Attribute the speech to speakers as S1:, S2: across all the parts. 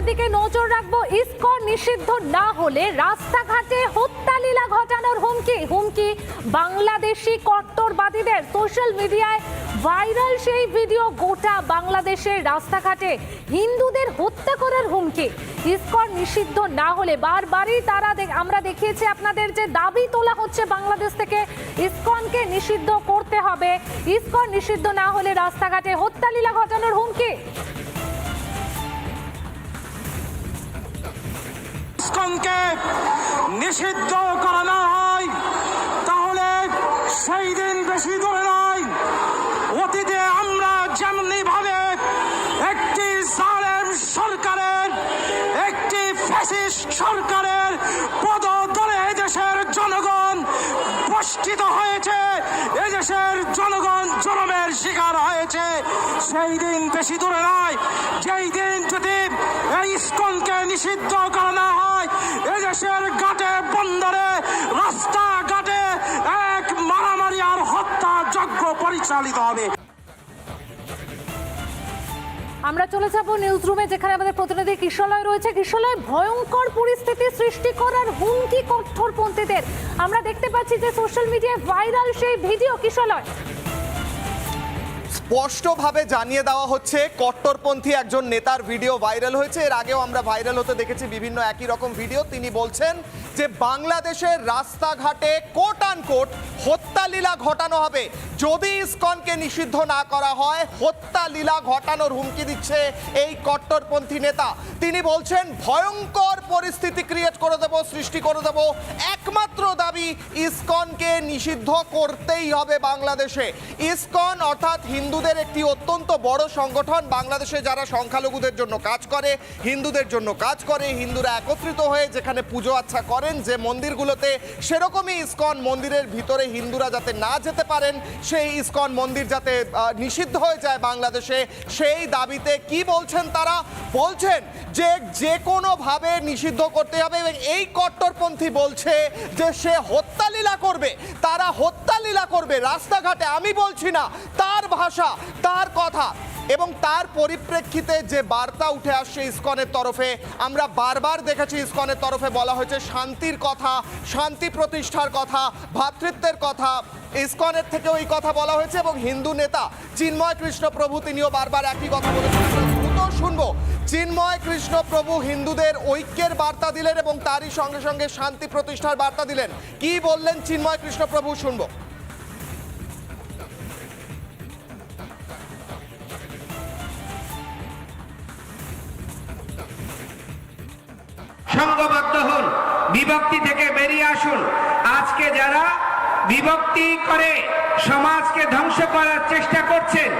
S1: নিউজের দিকে নজর রাখব। ইসকন নিষিদ্ধ না হলে রাস্তাঘাটে হত্যা লীলা ঘটানোর হুমকি। হুমকি বাংলাদেশি কট্টরবাদীদের। সোশ্যাল মিডিয়ায় ভাইরাল সেই ভিডিও গোটা বাংলাদেশের রাস্তাঘাটে হিন্দুদের হত্যা করার হুমকি। ইসকন নিষিদ্ধ না হলে বারবারই তারা আমরা দেখিয়েছি আপনাদের যে দাবি তোলা হচ্ছে বাংলাদেশ থেকে, ইসকনকে নিষিদ্ধ করতে হবে। ইসকন নিষিদ্ধ না হলে রাস্তাঘাটে হত্যা লীলা ঘটানোর হুমকি।
S2: ইসকনকে নিষিদ্ধ করা না হয়, তাহলে সেই দিন বেশি দূরে নয়। অতীতে আমরা যেমনি ভাবে একটি জালেম সরকারের, একটি ফ্যাসিস্ট সরকারের পদতলে দেশের জনগণ বষ্টিত হয়েছে এদেশের জনগণ জনমের শিকার হয়েছে। সেই দিন বেশি দূরে নয়। যেই দিন যদি এই ইস্কনকে নিষিদ্ধ করা না হয়, এদেশের ঘাটে, বন্দরে, রাস্তাঘাটে এক মারামারি আর হত্যা যজ্ঞ পরিচালিত হবে।
S1: আমরা চলে যাব নিউজ রুমে যেখানে আমাদের প্রতিনিধি কৃষ্ণলয় রয়েছে। কৃষ্ণলয় ভয়ঙ্কর পরিস্থিতি সৃষ্টি করার হুমকি কঠোরপন্থীদের। আমরা দেখতে পাচ্ছি যে সোশ্যাল মিডিয়ায় ভাইরাল সেই ভিডিও কিশলয়।
S3: স্পষ্টভাবে জানিয়ে দেওয়া হচ্ছে, কট্টরপন্থী একজন নেতার ভিডিও ভাইরাল হয়েছে। এর আগেও আমরা ভাইরাল হতে দেখেছি বিভিন্ন একই রকম ভিডিও। তিনি বলছেন যে, বাংলাদেশের রাস্তাঘাটে কোট আন কোট হত্যালীলা ঘটানো হবে। যদি ইসকনকে নিষিদ্ধ না করা হয়, হত্যালীলা ঘটানোর হুমকি দিচ্ছে এই কট্টরপন্থী নেতা। তিনি বলছেন, ভয়ঙ্কর পরিস্থিতি ক্রিয়েট করে দেব, সৃষ্টি করে দেব। একমাত্র দাবি, ইসকনকে নিষিদ্ধ করতেই হবে বাংলাদেশে। ইসকন অর্থাৎ হিন্দুদের একটি অত্যন্ত বড় সংগঠন। বাংলাদেশে যারা সংখ্যালঘুদের জন্য কাজ করে, হিন্দুদের জন্য কাজ করে, হিন্দুরা একত্রিত হয়ে যেখানে পুজো আচ্ছা করেন, যে মন্দিরগুলোতে সেরকমই ইস্কন মন্দিরের ভিতরে হিন্দুরা যাতে না যেতে পারেন, সেই ইস্কন মন্দির যাতে নিষিদ্ধ হয়ে যায় বাংলাদেশে, সেই দাবিতে কি বলছেন তারা? বলছেন যে যে কোনোভাবে নিষিদ্ধ করতে হবে এবং এই কট্টরপন্থী বলছে যে সে হত্যালীলা করবে। তারা হত্যালীলা করবে। রাস্তাঘাটে আমি বলছি না, তার ভাষা তার কথা এবং তার পরিপ্রেক্ষিতে যে বার্তা উঠে আসছে ইসকনের তরফে, আমরা বারবার দেখেছি ইসকনের তরফে বলা হয়েছে শান্তির কথা, শান্তি প্রতিষ্ঠার কথা ভ্রাতৃত্বের কথা। ইসকনের থেকেও এই কথা বলা হয়েছে এবং হিন্দু নেতা চিন্ময় কৃষ্ণ প্রভু তিনিও বারবার একই কথা বলেছেন। শুনব, চিন্ময় কৃষ্ণ প্রভু হিন্দুদের ঐক্যের বার্তা দিলেন এবং তারই সঙ্গে সঙ্গে শান্তি প্রতিষ্ঠার বার্তা দিলেন। কি বললেন চিন্ময় কৃষ্ণ প্রভু শুনব।
S4: বিভক্তি থেকে বেরিয়ে আসুন। আজকে যারা বিভক্তি করে সমাজকে ধ্বংস করার চেষ্টা করছেন,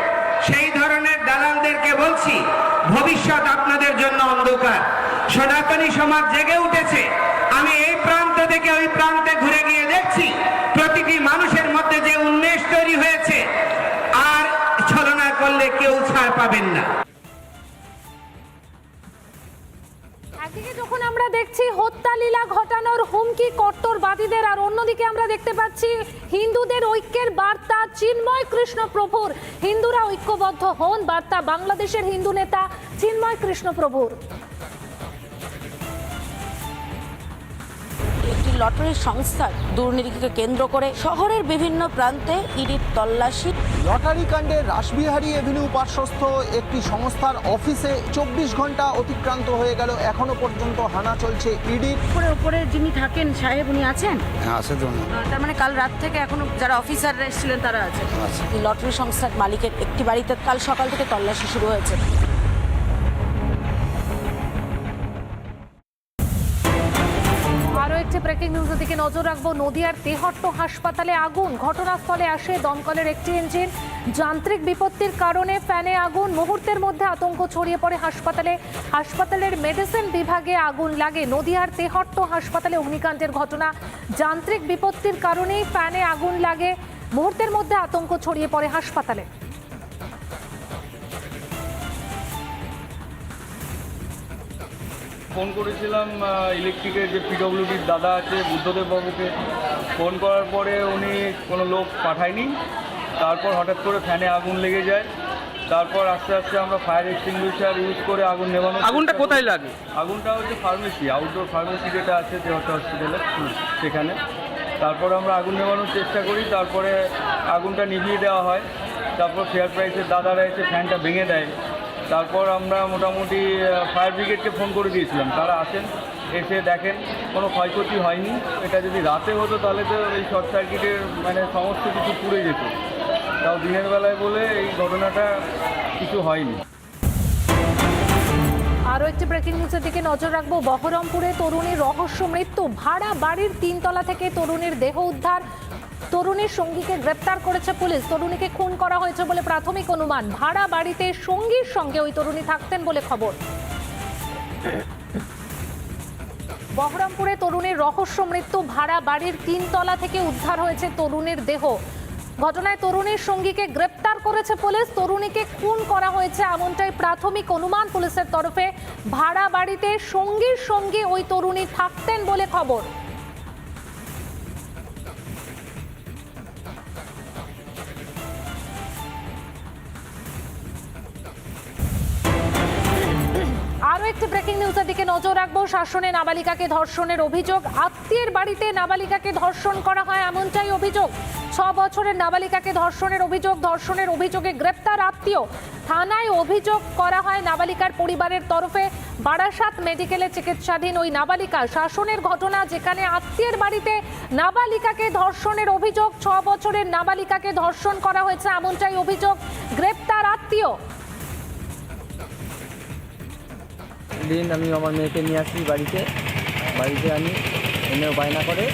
S4: সেই ধরনের দালালদেরকে বলছি, ভবিষ্যৎ আপনাদের জন্য অন্ধকার। সনাতনী সমাজ জেগে উঠেছে। আমি এই প্রান্ত থেকে ওই প্রান্তে ঘুরে গিয়ে দেখছি, প্রতিটি মানুষের মধ্যে যে উন্মেষ তৈরি হয়েছে, আর ছলনা করলে কেউ ছাড় পাবেন না।
S1: যখন দেখছি হত্যা লীলা ঘটানোর হুমকি কট্টরবাদীদের। আর অন্যদিকে আমরা দেখতে পাচ্ছি হিন্দুদের ঐক্যের বার্তা চিন্ময় কৃষ্ণ প্রভুর হিন্দুরা ঐক্যবদ্ধ হন, বার্তা বাংলাদেশের হিন্দু নেতা চিন্ময় কৃষ্ণ প্রভুর
S5: লটারি সংস্থার দুর্নীতিকে কেন্দ্র করে শহরের বিভিন্ন প্রান্তে ইডির তল্লাশি।
S6: লটারি কাণ্ডে রাসবিহারী এভিনিউ পার্শ্বস্থ একটি সংস্থার অফিসে চব্বিশ ঘণ্টা অতিক্রান্ত হয়ে গেল। এখনও পর্যন্ত হানা চলছে ইডির
S5: উপরে উপরে যিনি থাকেন সাহেব উনি আছেন?
S7: হ্যাঁ আছে তো
S5: তার মানে কাল রাত থেকে এখনও যারা অফিসাররা এসেছিলেন তারা আছে
S7: আছে।
S5: এই লটারি সংস্থার মালিকের একটি বাড়িতে কাল সকাল থেকে তল্লাশি শুরু হয়েছে।
S1: নিউজের দিকে নজর রাখব। নদিয়ার তেহট্ট হাসপাতালে আগুন। ঘটনাস্থলে আসে দমকলের একটি ইঞ্জিন। যান্ত্রিক বিপত্তির কারণে ফ্যানে আগুন। মুহূর্তের মধ্যে আতঙ্ক ছড়িয়ে পড়ে হাসপাতালে। হাসপাতালের মেডিসিন বিভাগে আগুন লাগে। নদিয়ার তেহট্ট হাসপাতালে অগ্নিকাণ্ডের ঘটনা। যান্ত্রিক বিপত্তির কারণেই ফ্যানে আগুন লাগে। মুহূর্তের মধ্যে আতঙ্ক ছড়িয়ে পড়ে হাসপাতালে।
S8: ফোন করেছিলাম ইলেকট্রিকের যে পিডব্লিউডির দাদা আছে বুদ্ধদেব বাবুকে ফোন করার পরে উনি কোনো লোক পাঠায়নি। তারপর হঠাৎ করে ফ্যানে আগুন লেগে যায়। তারপর আস্তে আস্তে আমরা ফায়ার এক্সটিংগুইশার ইউজ করে আগুন নেভানো
S7: আগুনটা কোথায় লাগে?
S8: আগুনটা হচ্ছে ফার্মেসি আউটডোর ফার্মেসি যেটা আছে দেহটা হসপিটালে সেখানে। তারপর আমরা আগুন নেভানোর চেষ্টা করি। তারপরে আগুনটা নিভিয়ে দেওয়া হয়। তারপর ফেয়ার প্রাইসের দাদারা এসে ফ্যানটা ভেঙে দেয়। তারপর আমরা মোটামুটি ফায়ার ব্রিগেডকে ফোন করে দিয়েছিলাম। তারা আসেন, এসে দেখেন, কোনো ক্ষয়ক্ষতি হয়নি। এটা যদি রাতে হতো, তাহলে তো এই শর্ট সার্কিটের মানে সমস্ত কিছু পুড়ে যেত। তাও দিনের বেলায় বলে এই ঘটনাটা কিছু হয়নি।
S1: আরও একটি ব্রেকিং নিউজের দিকে নজর রাখব। বহরমপুরে তরুণীর রহস্য মৃত্যু। ভাড়া বাড়ির তিনতলা থেকে তরুণীর দেহ উদ্ধার। তরুণীর সঙ্গীকে গ্রেপ্তার করেছে পুলিশ। তরুণীকে খুন করা হয়েছে বলে প্রাথমিক অনুমান। ভাড়া বাড়িতে সঙ্গীর সঙ্গে ওই তরুণী থাকতেন বলে খবর। বহরমপুরে তরুণীর রহস্য মৃত্যু। ভাড়া বাড়ির তিনতলা থেকে উদ্ধার হয়েছে তরুণীর দেহ। ঘটনায় তরুণীর সঙ্গীকে গ্রেপ্তার করেছে পুলিশ। তরুণীকে খুন করা হয়েছে এমনটাই প্রাথমিক অনুমান পুলিশের তরফে। ভাড়া বাড়িতে সঙ্গীর সঙ্গে ওই তরুণী থাকতেন বলে খবর। দিকে নজর রাখব। শাসনে নাবালিকাকে ধর্ষণের অভিযোগ। আত্মীয়ের বাড়িতে নাবালিকাকে ধর্ষণ করা হয় এমনটাই অভিযোগ। ছ বছরের নাবালিকাকে ধর্ষণের অভিযোগ, ধর্ষণের অভিযোগে গ্রেপ্তার আত্মীয়। থানায় অভিযোগ করা হয় নাবালিকার পরিবারের তরফে। বারাসাত মেডিকেলে চিকিৎসাধীন ওই নাবালিকা। শাসনের ঘটনা যেখানে আত্মীয়ের বাড়িতে নাবালিকাকে ধর্ষণের অভিযোগ, ছ বছরের নাবালিকাকে ধর্ষণ করা হয়েছে এমনটাই অভিযোগ। গ্রেপ্তার আত্মীয়।
S7: দিন আমি আমার মেয়েকে নিয়ে আসি বাড়িতে। বাড়িতে আমি এনেও বায়না করে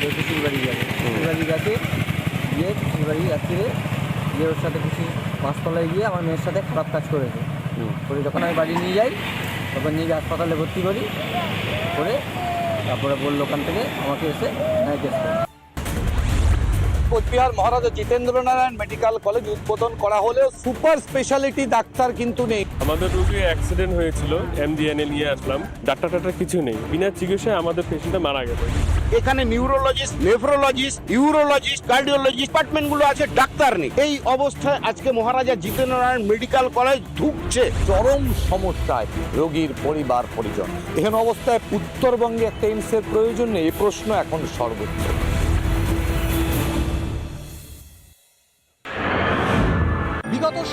S7: যে পিসির বাড়ি যাবে। পিসির বাড়ি গেছে গিয়ে পিসির বাড়ি রাত্রিরে গিয়ে ওর সাথে পিসি পাঁচতলায় গিয়ে আমার মেয়ের সাথে খারাপ কাজ করেছে করে যখন আমি বাড়ি নিয়ে যাই তখন নিয়ে গিয়ে হাসপাতালে ভর্তি করি। করে তারপরে বলল ওখান থেকে আমাকে এসে ন্যায় কেস করে।
S9: কোচবিহার মহারাজা জিতেন্দ্র নারায়ণ মেডিকেল কলেজ উদ্বোধন করা হলেও সুপার স্পেশালিটি ডাক্তার কিন্তু নেই।
S10: আমাদের রোগী অ্যাক্সিডেন্ট হয়েছিল এমডিএনএ নিয়ে আসলাম। ডাক্তার টাক্তার কিছু নেই। বিনা চিকিৎসায় আমাদের পেশেন্টটা মারা গেছে
S9: এখানে নিউরোলজিস্ট নেফ্রোলজিস্ট ইউরোলজিস্ট কার্ডিওলজিস্ট ডিপার্টমেন্টগুলো আছে ডাক্তার নেই। এই অবস্থায় আজকে মহারাজা জিতেন্দ্র নারায়ণ মেডিকেল কলেজ ঢুকছে। চরম সমস্যায় রোগীর পরিবার পরিজন। এখানে অবস্থায় উত্তরবঙ্গে একটা এইমসের প্রয়োজন নেই এই প্রশ্ন এখন সর্বোচ্চ।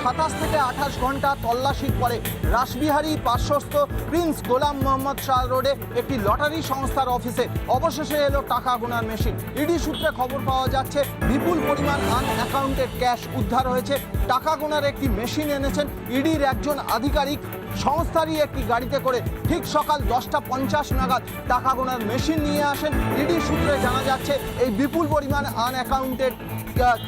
S6: সাতাশ থেকে আঠাশ ঘণ্টা তল্লাশির পরে রাসবিহারী পার্শ্বস্থ প্রিন্স গোলাম মোহাম্মদ শাহ রোডে একটি লটারি সংস্থার অফিসে অবশেষে এলো টাকা গোনার মেশিন। ইডি সূত্রে খবর পাওয়া যাচ্ছে, বিপুল পরিমাণ আন অ্যাকাউন্টের ক্যাশ উদ্ধার হয়েছে। টাকা গোনার একটি মেশিন এনেছেন ইডির একজন আধিকারিক। সংস্থারই একটি গাড়িতে করে ঠিক সকাল দশটা পঞ্চাশ নাগাদ টাকা গোনার মেশিন নিয়ে আসেন। ইডি সূত্রে জানা যাচ্ছে, এই বিপুল পরিমাণ আন অ্যাকাউন্টেড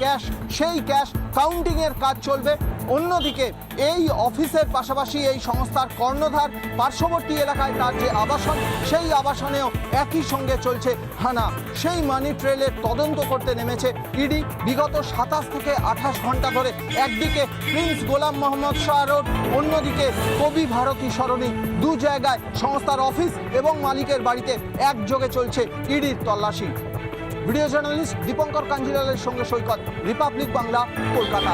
S6: ক্যাশ সেই ক্যাশ কাউন্টিংয়ের কাজ চলবে। অন্যদিকে, এই অফিসের পাশাপাশি এই সংস্থার কর্ণধার পার্শ্ববর্তী এলাকায় তার যে আবাসন, সেই আবাসনেও একই সঙ্গে চলছে হানা। সেই মানি ট্রেলের তদন্ত করতে নেমেছে ইডি। বিগত সাতাশ থেকে আঠাশ ঘণ্টা ধরে একদিকে প্রিন্স গোলাম মোহাম্মদ শাহ রোড, অন্যদিকে কবি ভারতী সরণি। দু জায়গায় সংস্থার অফিস এবং মালিকের বাড়িতে একযোগে চলছে ইডির তল্লাশি। ভিডিও জার্নালিস্ট দীপঙ্কর কাঞ্জিলালের সঙ্গে সৈকত, রিপাবলিক বাংলা, কলকাতা।